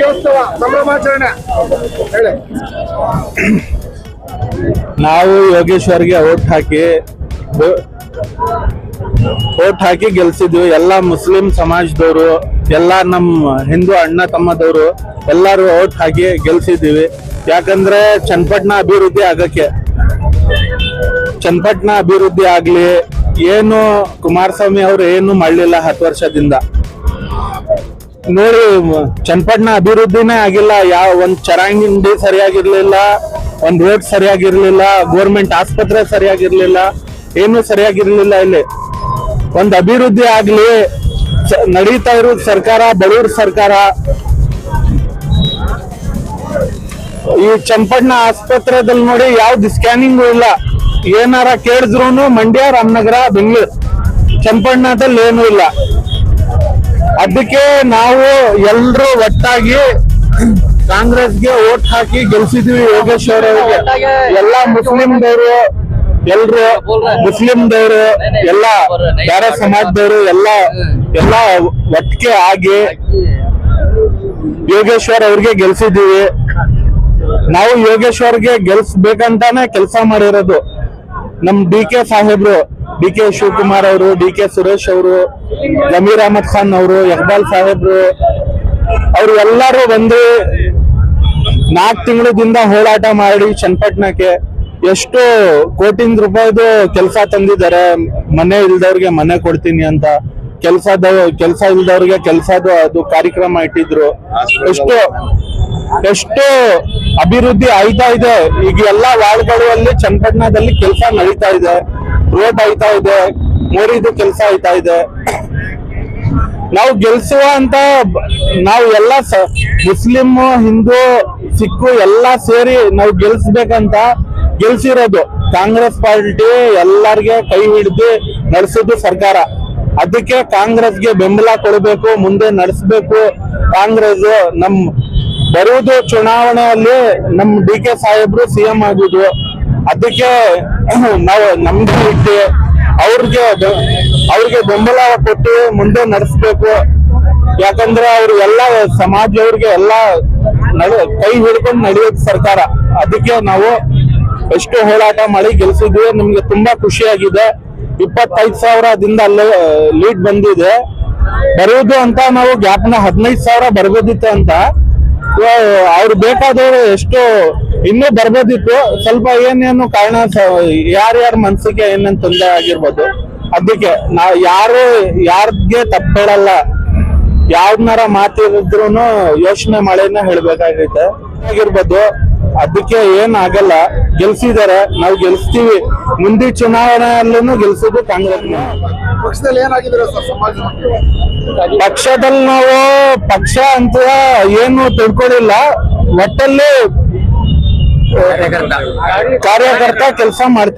ರಾಜ್ಯೋತ್ಸವ ಸಂಭ್ರಮಾಚರಣೆ. ಹೇಳಿ. ನಾವು ಯೋಗೇಶ್ವರ್ಗೆ ಓಟ್ ಹಾಕಿ ಓಟ್ ಹಾಕಿ ಗೆಲ್ಸಿದ್ವಿ. ಎಲ್ಲ ಮುಸ್ಲಿಂ ಸಮಾಜದವರು, ಎಲ್ಲ ನಮ್ಮ ಹಿಂದೂ ಅಣ್ಣ ತಮ್ಮದವರು ಎಲ್ಲರೂ ಓಟ್ ಹಾಕಿ ಗೆಲ್ಸಿದ್ದೀವಿ. ಯಾಕಂದ್ರೆ ಚನ್ನಪಟ್ಟಣ ಅಭಿವೃದ್ಧಿ ಆಗಕ್ಕೆ. ಚನ್ನಪಟ್ಟಣ ಅಭಿವೃದ್ಧಿ ಆಗ್ಲಿ, ಏನು ಕುಮಾರಸ್ವಾಮಿ ಅವರು ಏನು ಮಾಡಲಿಲ್ಲ ಹತ್ತು ವರ್ಷದಿಂದ. ನೋಡಿ, ಚನ್ನಪಟ್ಟಣ ಅಭಿವೃದ್ಧಿನೇ ಆಗಿಲ್ಲ. ಯಾವ ಒಂದ್ ಚರಂಡಿ ಸರಿಯಾಗಿರ್ಲಿಲ್ಲ, ಒಂದ್ ರೋಡ್ ಸರಿಯಾಗಿರ್ಲಿಲ್ಲ ಗೋರ್ಮೆಂಟ್ ಆಸ್ಪತ್ರೆ ಸರಿಯಾಗಿರ್ಲಿಲ್ಲ, ಏನು ಸರಿಯಾಗಿರ್ಲಿಲ್ಲ ಇಲ್ಲಿ. ಒಂದ್ ಅಭಿವೃದ್ಧಿ ಆಗ್ಲಿ ನಡೀತಾ ಇರೋದು ಸರ್ಕಾರ, ಬಡವ್ರ ಸರ್ಕಾರ. ಈ ಚನ್ನಪಟ್ಟಣ ಆಸ್ಪತ್ರೆದಲ್ಲಿ ನೋಡಿ ಯಾವ್ದು ಸ್ಕ್ಯಾನಿಂಗ್ ಇಲ್ಲ. ಏನಾರ ಕೇಳಿದ್ರು ಮಂಡ್ಯ, ರಾಮನಗರ, ಬೆಂಗಳೂರು. ಚನ್ನಪಟ್ಟಣದಲ್ಲಿ ಏನೂ ಇಲ್ಲ. ಅದಕ್ಕೆ ನಾವು ಎಲ್ಲರೂ ಒಟ್ಟಾಗಿ ಕಾಂಗ್ರೆಸ್ಗೆ ಓಟ್ ಹಾಕಿ ಗೆಲ್ಸಿದ್ವಿ ಯೋಗೇಶ್ವರ ಅವರಿಗೆ. ಎಲ್ಲ ಮುಸ್ಲಿಂದವರು ಎಲ್ರು ಮುಸ್ಲಿಂದವರು ಎಲ್ಲ ಬೇರೆ ಸಮಾಜದವರು, ಎಲ್ಲ ಎಲ್ಲ ಒಟ್ಟಿಗೆ ಆಗಿ ಯೋಗೇಶ್ವರ್ ಅವ್ರಿಗೆ ಗೆಲ್ಸಿದೀವಿ. ನಾವು ಯೋಗೇಶ್ವರ್ಗೆ ಗೆಲ್ಸ್ಬೇಕಂತಾನೆ ಕೆಲಸ ಮಾಡಿರೋದು. ನಮ್ ಡಿ ಕೆ ಸಾಹೇಬ್ರು. ಡಿ ಕೆ ಶಿವಕುಮಾರ್ ಅವರು, ಡಿ ಕೆ ಸುರೇಶ್ ಅವರು, ಜಮೀರ್ ಅಹಮದ್ ಖಾನ್ ಅವರು, ಇಕ್ಬಾಲ್ ಸಾಹೇಬ್ರು ಅವರು ಎಲ್ಲರೂ ಬಂದು ನಾಲ್ಕು ತಿಂಗಳದಿಂದ ಹೋರಾಟ ಮಾಡಿ ಚನ್ನಪಟ್ಟಣಕ್ಕೆ ಎಷ್ಟು ಕೋಟಿನ್ ರೂಪಾಯಿದು ಕೆಲಸ ತಂದಿದ್ದಾರೆ. ಮನೆ ಇಲ್ದವ್ರಿಗೆ ಮನೆ ಕೊಡ್ತೀನಿ ಅಂತ ಕೆಲಸದ ಕೆಲಸ ಇಲ್ದವ್ರಿಗೆ ಕೆಲಸದ ಅದು ಕಾರ್ಯಕ್ರಮ ಇಟ್ಟಿದ್ರು. ಎಷ್ಟು ಎಷ್ಟು ಅಭಿವೃದ್ಧಿ ಆಯ್ತಾ ಇದೆ. ಈಗ ಎಲ್ಲಾ ವಾರ್ಡ್ಗಳಲ್ಲಿ ಚನ್ನಪಟ್ಟಣದಲ್ಲಿ ಕೆಲಸ ನಡೀತಾ ಇದೆ. ರೋಡ್ ಆಯ್ತಾ ಇದೆ ಮೋರಿದು ಕೆಲಸ ಆಯ್ತಾ ಇದೆ. ನಾವು ಗೆಲ್ಸುವ ಅಂತ ನಾವು ಎಲ್ಲ ಮುಸ್ಲಿಂ ಹಿಂದೂ, ಸಿಕ್ಕು ಎಲ್ಲ ಸೇರಿ ನಾವು ಗೆಲ್ಸ್ಬೇಕಂತ ಗೆಲ್ಸಿರೋದು. ಕಾಂಗ್ರೆಸ್ ಪಾರ್ಟಿ ಎಲ್ಲರಿಗೆ ಕೈ ಹಿಡಿದು ನಡೆಸೋದು ಸರ್ಕಾರ. ಅದಕ್ಕೆ ಕಾಂಗ್ರೆಸ್ಗೆ ಬೆಂಬಲ ಕೊಡಬೇಕು, ಮುಂದೆ ನಡೆಸಬೇಕು. ಕಾಂಗ್ರೆಸ್ ನಮ್ ಬರುವುದು ಚುನಾವಣೆಯಲ್ಲಿ ನಮ್ ಡಿ ಕೆ ಸಾಹೇಬ್ರು ಸಿಎಂ ಆಗುದು ಅದಕ್ಕೆ ನಾವು ನಂಬಿ ಇಟ್ಟು ಅವ್ರಿಗೆ ಅವ್ರಿಗೆ ಬೆಂಬಲ ಕೊಟ್ಟು ಮುಂದೆ ನಡೆಸ್ಬೇಕು. ಯಾಕಂದ್ರೆ ಅವ್ರು ಎಲ್ಲ ಸಮಾಜದವ್ರಿಗೆ ಎಲ್ಲ ಕೈ ಹಿಡ್ಕೊಂಡು ನಡೆಯೋದು ಸರ್ಕಾರ. ಅದಕ್ಕೆ ನಾವು ಎಷ್ಟು ಹೋರಾಟ ಮಾಡಿ ಗೆಲ್ಸಿದ್ವಿ ನಮ್ಗೆ ತುಂಬಾ ಖುಷಿಯಾಗಿದೆ. ಇಪ್ಪತ್ತೈದು ಸಾವಿರದಿಂದ ಅಲ್ಲಿ ಲೀಡ್ ಬಂದಿದೆ. ಬರೋದು ಅಂತ ನಾವು ಗ್ಯಾಪ್ನ ಹದಿನೈದು ಸಾವಿರ ಬರ್ಬೋದಿತ್ತು ಅಂತ. ಅವ್ರು ಬೇಕಾದವರು ಎಷ್ಟು ಇನ್ನೂ ಬರ್ಬೋದಿತ್ತು. ಸ್ವಲ್ಪ ಏನೇನು ಕಾರಣ ಯಾರ್ಯಾರ ಮನ್ಸಿಗೆ ಏನೇನ್ ತೊಂದರೆ ಆಗಿರ್ಬೋದು ಅದಕ್ಕೆ ನಾವು ಯಾರು ಯಾರ್ಗೆ ತಪ್ಪೇಳಲ್ಲ ಯಾವ್ದನ್ನಾರ ಯಾವ್ದನಾರ ಮಾತಿದ್ರು ಯೋಚನೆ ಮಾಡಿನ ಹೇಳ್ಬೇಕಾಗೈತೆ. ಆಗಿರ್ಬೋದು ಅದಕ್ಕೆ ಏನ್ ಆಗಲ್ಲ. ಗೆಲ್ಸಿದಾರೆ ನಾವು ಗೆಲ್ಸ್ತೀವಿ. ಮುಂದಿನ ಚುನಾವಣೆಯಲ್ಲೂ ಗೆಲ್ಸೋದು ಕಾಂಗ್ರೆಸ್ ಪಕ್ಷದಲ್ಲಿ ಪಕ್ಷದಲ್ಲಿ ನಾವು ಪಕ್ಷ ಅಂತ ಏನು ತಿಳ್ಕೊಳ್ಳಿಲ್ಲ ಒಟ್ಟಲ್ಲಿ ಕಾರ್ಯಕರ್ತ. ಕೆಲಸ ಮಾಡ್ತೀವಿ